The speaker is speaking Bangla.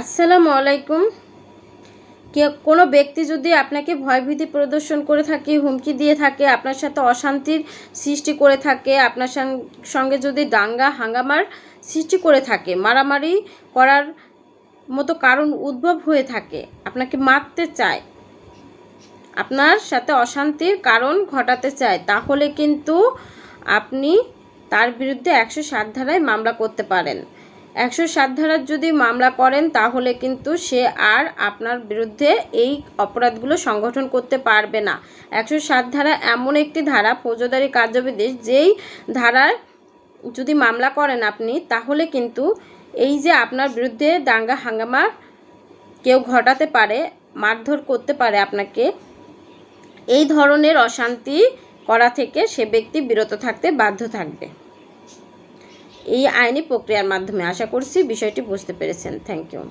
আসসালামু আলাইকুম। কে, কোনো ব্যক্তি যদি আপনাকে ভয়ভীতি প্রদর্শন করে থাকে, হুমকি দিয়ে থাকে, আপনার সাথে অশান্তির সৃষ্টি করে থাকে, আপনার সঙ্গে যদি দাঙ্গা, হাঙ্গামার সৃষ্টি করে থাকে, মারামারি করার মতো কারণ উদ্ভব হয়ে থাকে, আপনাকে মারতে চায়, আপনার সাথে অশান্তির কারণ ঘটাতে চায়, তাহলে কিন্তু আপনি তার বিরুদ্ধে একশো সাত ধারায় মামলা করতে পারেন। একশো সাত ধারার যদি মামলা করেন, তাহলে কিন্তু সে আর আপনার বিরুদ্ধে এই অপরাধগুলো সংগঠন করতে পারবে না। একশো সাত ধারা এমন একটি ধারা ফৌজদারি কার্যবিধি যেই ধারায় যদি মামলা করেন আপনি, তাহলে কিন্তু এই যে আপনার বিরুদ্ধে দাঙ্গা হাঙ্গামা কেউ ঘটাতে পারে, মারধর করতে পারে আপনাকে, এই ধরনের অশান্তি করা থেকে সে ব্যক্তি বিরত থাকতে বাধ্য থাকবে। এই আইনি প্রক্রিয়ার মাধ্যমে। আশা করছি বিষয়টি বুঝতে পেরেছেন। Thank you.